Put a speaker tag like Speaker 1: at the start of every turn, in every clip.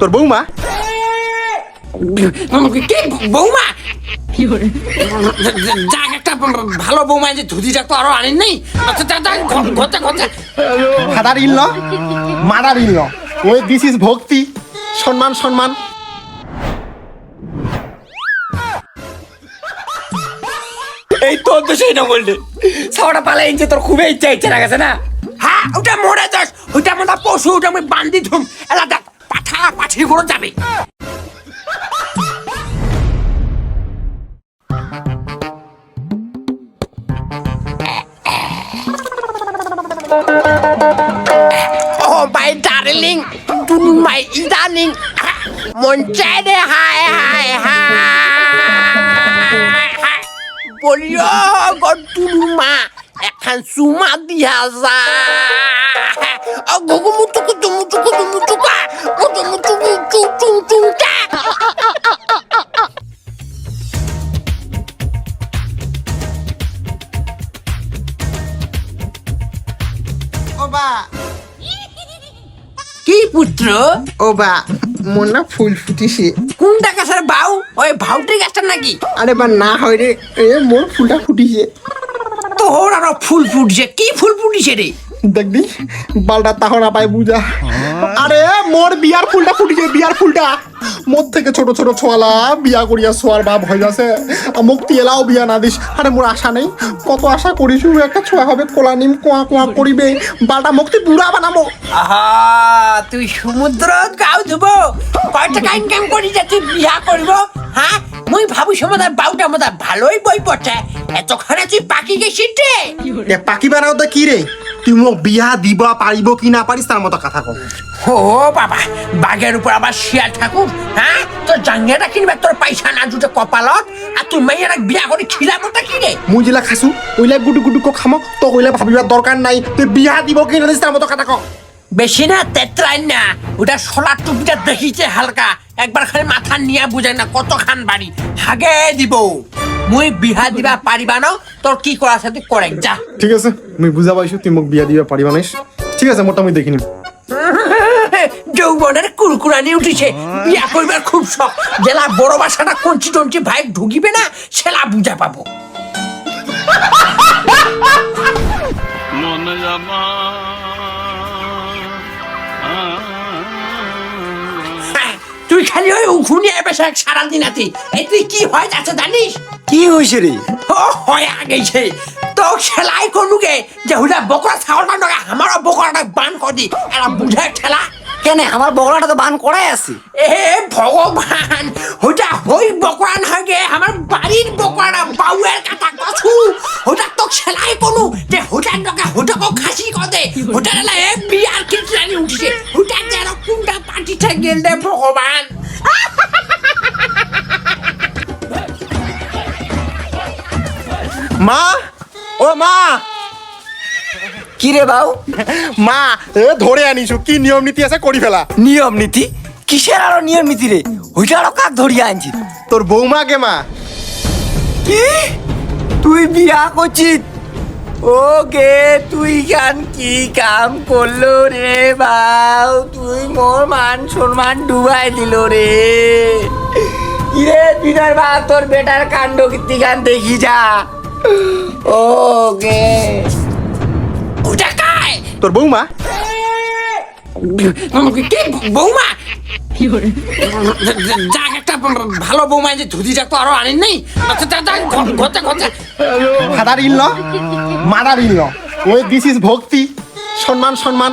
Speaker 1: তোর বৌমা?
Speaker 2: কে বৌমা? যাক একটা ভালো বৌমা যে ধুতি যাক তো আরও আনেন নাই। আচ্ছা ঘতে ঘতে
Speaker 1: father in law mother in law ওই দিস ইজ ভক্তি। সম্মান সম্মান।
Speaker 2: এই তোর তো সেই না বললে। সাওয়াটা পালা ইঞ্চে তোর খুবই ইচ্ছা ইচ্ছা লাগাছে না? হ্যাঁ ওটা মরে যাস। ওটা মনে পশু ওটা আমি বান্দি ধুম এলা দেখ পাঠা পাঠির করে যাবে। মন হায় হায় হায় মা এখন সুমা দিয়া যা টু টু কা
Speaker 1: ও বা
Speaker 2: কি পুত্র?
Speaker 1: ও বা মোর না ফুল ফুটিছে।
Speaker 2: কোনটা গাছের বাউ? ওই ভাউটি গাছটা নাকি?
Speaker 1: আরে বা না হয় রে। এ মোর ফুলটা ফুটিছে।
Speaker 2: তোর আরও ফুল ফুটছে। কি ফুল ফুটিছে রে?
Speaker 1: দেখবি বালটা তাহরা পায় বুঝা আরে মোর বিয়ার ফুলটা ফুটিছে বিয়ার ফুলটা। মোর থেকে ছোট ছোট ছোয়ালা বিয়া করিয়া ছোয়ার ভাব হয়ে যাচ্ছে। মুক্তি এলাও বিয়া না দিস। আরে মোর আশা নেই। কত আশা করিস একটা ছোয়া হবে। কোলা নিম কোয়া কোয়া করিবে। বালটা মুক্তি বুড়া বানাবো।
Speaker 2: আহা তুই সমুদ্র গাও ধুব কয় টাকা ইনকাম করি যে তুই বিয়া করব হ্যাঁ? মুই ভাবু সমাদার বাউটা আমাদের ভালোই বই পড়ছে। এতক্ষণে তুই পাকি গেছিস রে?
Speaker 1: পাখি বানাও তো কি রে? তুই মোক বিয়া দিব পারিব কি না পারিস তার মতো কথা কম
Speaker 2: ও বাবা বাঘের উপর আবার শিয়াল ঠাকুর হ্যাঁ তোর জাঙ্গিয়াটা কিনবে তোর পয়সা না জুটে কপালত আর তুই মেয়েরা বিয়া করে খিলাবোটা কি রে
Speaker 1: মুই যেলা খাসু ওইলা গুটু গুটু কো খামো তো ওইলা ভাবিবার দরকার নাই তুই বিয়া দিব কি না তার মতো কথা কম
Speaker 2: বেশি না তেতরাই না ওটা সোলার টুপিটা দেখিছে হালকা একবার খালি মাথা নিয়ে বুঝাই না কত খান বাড়ি হাগে দিব। মুই বিহা দিবা পারিবা না? তোর কি করা আছে তুই করে যা।
Speaker 1: ঠিক আছে মুই বুঝা পাইছো তুই মোক বিয়া দিবা পারিবা নাইস ঠিক আছে মোটা মুই দেখিনি
Speaker 2: যৌবনের কুরকুরানি উঠিছে। বিয়া করবার খুব শখ জেলা বড় বাসাটা কঞ্চি টঞ্চি ভাই ঢুকিবে না সেলা বুঝা পাবো।
Speaker 3: মন জামা।
Speaker 2: তুই খালি ওই উখুনি এসে সারাদিন আতি এই তুই কি হয় যাচ্ছে জানিস?
Speaker 4: কি হয়েছে রে?
Speaker 2: ও হয় আগেছে তো খেলাই কোনুকে যে হুলা বকরা ছাগলটা নগে আমারও বকরাটা বান করে দি এরা বুঝে খেলা
Speaker 4: কেন আমার বগলাটা তো বান করাই আছে?
Speaker 2: এ ভগবান ওটা হই বকরা নহয় গে আমার বাড়ির বকরাটা বাউয়ের কাটা কছু ওটা তো খেলাই কোনো যে হোটার নগে হোটাকো খাসি কদে হোটার এলা এ বিয়ার কিচরানি উঠিছে। হোটার যেন কোনটা পার্টিতে গেল দে ভগবান
Speaker 1: মা? ও মা!
Speaker 4: কি রে বাউ?
Speaker 1: মা এ ধরে আনিছো কি নিয়ম নীতি আছে করি ফেলা?
Speaker 4: নিয়ম নীতি? কিসের আরও নিয়ম নীতি রে? ওইটা আরও কাক ধরিয়া আনছি?
Speaker 1: তোর বৌমা কে মা।
Speaker 4: কি? তুই বিয়া করছিস? ও গে তুই গান কি কাম করল রে বাউ? তুই মোর মান সম্মান ডুবাই দিল রে। ইরে দিদার বা তোর বেটার কাণ্ড কীর্তি গান দেখি যা। ও গে
Speaker 2: ওটা কায়
Speaker 1: তোর বৌমা?
Speaker 2: কে বৌমা? যাক একটা ভালো বৌমা যে ধুতি যাক তো আরও আনেন নাই। আচ্ছা ঘতে ঘতে
Speaker 1: father in law mother in law ওই দিস ইজ ভক্তি। সম্মান সম্মান।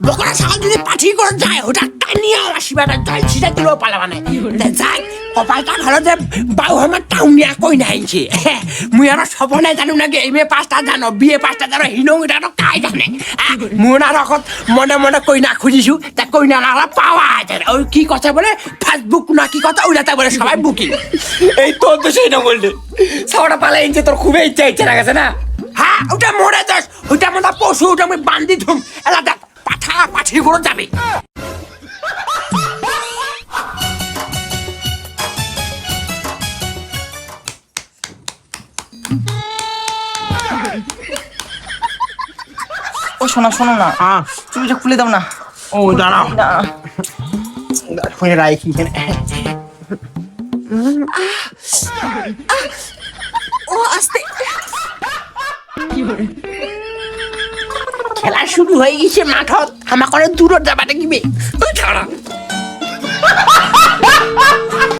Speaker 2: বকরা ছাগল যদি পাঠি করে যায় ওটা টানিয়ে আমার শিবাটা জল ছিটা দিলেও পালা মানে তা যাই কপালটা ভালো যে বাউ আমার টাউনিয়া কই নাইছে মুই আর সপনে জানো নাকি এম এ পাঁচটা জানো বিয়ে পাঁচটা জানো হিনং এটা তো কাই জানে আর এখন মনে মনে কইনা খুঁজিছো তা কইনা না পাওয়া যায়। ওই কি কথা বলে? ফেসবুক না কি কথা ওইটা বলে সবাই বুকিং।
Speaker 4: এই তোর তো সেই না বললে। সাওয়াটা পালা ইঞ্চে তোর খুবই ইচ্ছা ইচ্ছা লাগেছে না?
Speaker 2: হ্যাঁ ওটা মরে যাস ওইটা মনে হয় পশু ওটা আমি বান্ধি ধুম এলা দেখ পাঠা পাঠি করে যাবে।
Speaker 5: ও শোনা শোনো না। চুলটা খুলে দাও না।
Speaker 2: ও দাঁড়াও।
Speaker 5: না।
Speaker 2: হয়ে রাখি
Speaker 5: ও আস্তে।
Speaker 2: খেলা শুরু হয়ে গেছে মাঠত। আমাকে দূরত যাবা ওই ছাড়া।